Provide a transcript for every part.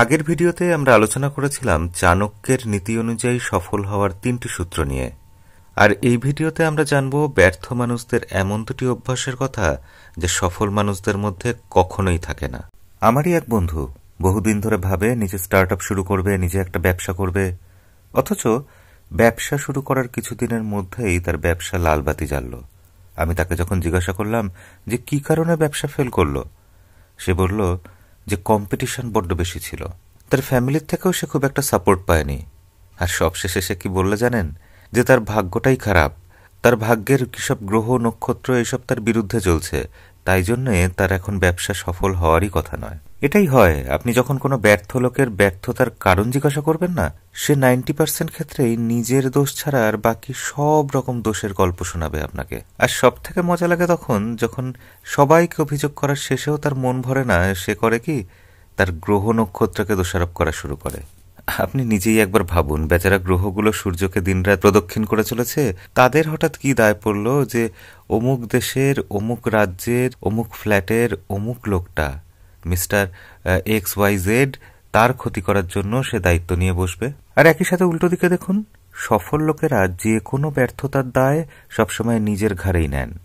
আগের ভিডিওতে আমরা আলোচনা করেছিলাম চাণক্যের নীতি অনুযায়ী সফল হওয়ার তিনটি সূত্র নিয়ে। আর এই ভিডিওতে আমরা জানব ব্যর্থ মানুষদের এমন দুটি অভ্যাসের কথা যে সফল মানুষদের মধ্যে কখনোই থাকে না। আমারই এক বন্ধু বহুদিন ধরে ভাবে নিজে স্টার্ট শুরু করবে, নিজে একটা ব্যবসা করবে, অথচ ব্যবসা শুরু করার কিছুদিনের মধ্যেই তার ব্যবসা লালবাতি জ্বালল। আমি তাকে যখন জিজ্ঞাসা করলাম যে কি কারণে ব্যবসা ফেল করল, সে বলল যে কম্পিটিশন বড্ড বেশি ছিল। তার ফ্যামিলির থেকেও সে খুব একটা সাপোর্ট পায়নি। আর সবশেষে সে কি বললে জানেন? যে তার ভাগ্যটাই খারাপ। তার ভাগ্যের কিসব গ্রহ, নক্ষত্র এসব তার বিরুদ্ধে চলছে। তাই জন্যে তার এখন ব্যবসা সফল হওয়ারই কথা নয়। এটাই হয়, আপনি যখন কোনো ব্যর্থ লোকের ব্যর্থতার কারণ জিজ্ঞাসা করবেন না, সে নাইনটি পার্সেন্ট ক্ষেত্রেই নিজের দোষ ছাড়া আর বাকি সব রকম দোষের গল্প শোনাবে আপনাকে। আর সব থেকে মজা লাগে তখন যখন সবাইকে অভিযোগ করার শেষেও তার মন ভরে না, সে করে কি, তার গ্রহ নক্ষত্রকে দোষারোপ করা শুরু করে। আপনি নিজেই একবার ভাবুন, বেচারা গ্রহগুলো সূর্যকে দিনরাত প্রদক্ষিণ করে চলেছে, তাদের হঠাৎ কি দায় পড়ল যে অমুক দেশের, অমুক রাজ্যের, অমুক ফ্ল্যাটের, অমুক লোকটা? মিস্টার এক্স ওয়াই জেড তার ক্ষতি করার জন্য সে দায়িত্ব নিয়ে বসবে। আর একই সাথে উল্টো দিকে দেখুন, সফল লোকেরা যে কোনো ব্যর্থতার দায় সবসময় নিজের ঘাড়েই নেন।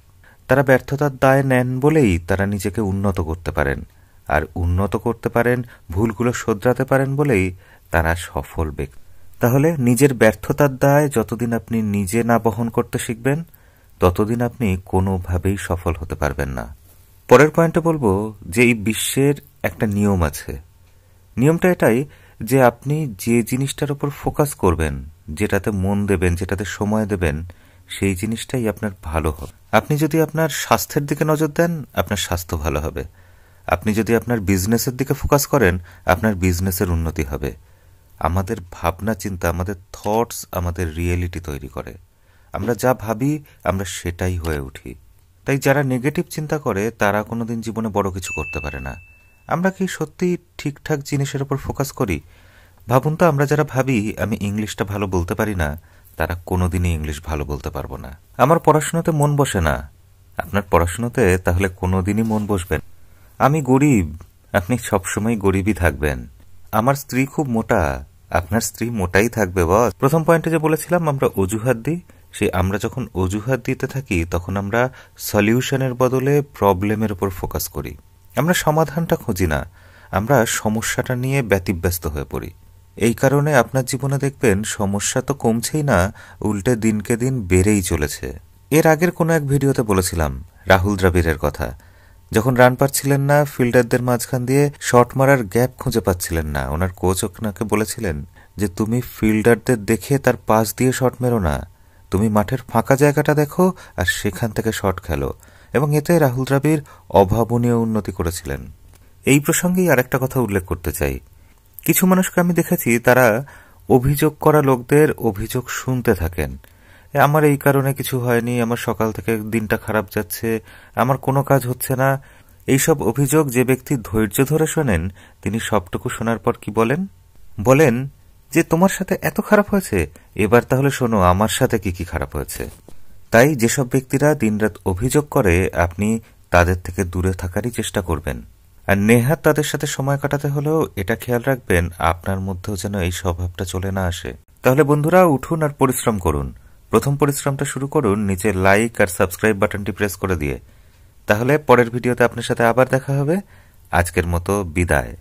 তারা ব্যর্থতার দায় নেন বলেই তারা নিজেকে উন্নত করতে পারেন। আর উন্নত করতে পারেন, ভুলগুলো শোধরাতে পারেন বলেই তারা সফল ব্যক্তি। তাহলে নিজের ব্যর্থতার দায় যতদিন আপনি নিজে না বহন করতে শিখবেন, ততদিন আপনি কোনোভাবেই সফল হতে পারবেন না। পরের পয়েন্টে বলব যে এই বিশ্বের একটা নিয়ম আছে। নিয়মটা এটাই যে আপনি যে জিনিসটার উপর ফোকাস করবেন, যেটাতে মন দেবেন, যেটাতে সময় দেবেন, সেই জিনিসটাই আপনার ভালো হবে। আপনি যদি আপনার স্বাস্থ্যের দিকে নজর দেন, আপনার স্বাস্থ্য ভালো হবে। আপনি যদি আপনার বিজনেসের দিকে ফোকাস করেন, আপনার বিজনেসের উন্নতি হবে। আমাদের ভাবনা চিন্তা, আমাদের থটস আমাদের রিয়েলিটি তৈরি করে। আমরা যা ভাবি, আমরা সেটাই হয়ে উঠি। তাই যারা নেগেটিভ চিন্তা করে, তারা কোনোদিন জীবনে বড় কিছু করতে পারে না। আমরা কি সত্যি ঠিকঠাক জিনিসের উপর ফোকাস করি? ভাবুন তো, আমরা যারা ভাবি, আমি ইংলিশটা ভালো বলতে পারি না, তারা কোনোদিনই ইংলিশ ভালো বলতে পারব না। আমার পড়াশোনাতে মন বসে না। আপনার পড়াশোনাতে তাহলে কোনোদিনই মন বসবেন আমি গরিব, আপনি সবসময় গরিবই থাকবেন। আমার স্ত্রী খুব মোটা, আপনার স্ত্রী মোটাই থাকবে, বস। প্রথম পয়েন্টে যে বলেছিলাম, আমরা অজুহাত দিই সে আমরা যখন অজুহাত দিতে থাকি, তখন আমরা সলিউশনের বদলে প্রবলেমের উপর ফোকাস করি। আমরা সমাধানটা খুঁজি না। আমরা সমস্যাটা নিয়ে ব্যতিব্যস্ত হয়ে পড়ি। এই কারণে আপনার জীবনে দেখবেন, সমস্যা তো কমছেই না, উল্টে দিনকে দিন বেড়েই চলেছে। এর আগের কোনো এক ভিডিওতে বলেছিলাম, রাহুল দ্রাবিড়ের কথা। যখন রান পাচ্ছিলেন না, ফিল্ডারদের মাঝখান দিয়ে শট মারার গ্যাপ খুঁজে পাচ্ছিলেন না। ওনার কোচ ওনাকে বলেছিলেন যে, তুমি ফিল্ডারদের দেখে তার পাশ দিয়ে শট মেরো না। তুমি মাঠের ফাঁকা জায়গাটা দেখো আর সেখান থেকে শট খেলো। এবং এতে রাহুল দ্রাবিড় অভাবনীয় উন্নতি করেছিলেন। এই প্রসঙ্গেই আরেকটা কথা উল্লেখ করতে চাই। কিছু মানুষকে আমি দেখেছি, তারা অভিযোগ করা লোকদের অভিযোগ শুনতে থাকেন। আমার এই কারণে কিছু হয়নি, আমার সকাল থেকে দিনটা খারাপ যাচ্ছে, আমার কোনো কাজ হচ্ছে না। এইসব অভিযোগ যে ব্যক্তি ধৈর্য ধরে শোনেন, তিনি সবটুকু শোনার পর কি বলেন? বলেন যে তোমার সাথে এত খারাপ হয়েছে, এবার তাহলে শোনো, আমার সাথে কি কি খারাপ হয়েছে? তাই যেসব ব্যক্তিরা দিনরাত অভিযোগ করে, আপনি তাদের থেকে দূরে থাকারই চেষ্টা করবেন। আর নেহাত তাদের সাথে সময় কাটাতে হলেও এটা খেয়াল রাখবেন, আপনার মধ্যেও যেন এই স্বভাবটা চলে না আসে। তাহলে বন্ধুরা, উঠুন আর পরিশ্রম করুন। প্রথম পরিশ্রমটা শুরু করুন, নিচে লাইক আর সাবস্ক্রাইব বাটনটি প্রেস করে দিয়ে। তাহলে পরের ভিডিওতে আপনার সাথে আবার দেখা হবে। আজকের মতো বিদায়।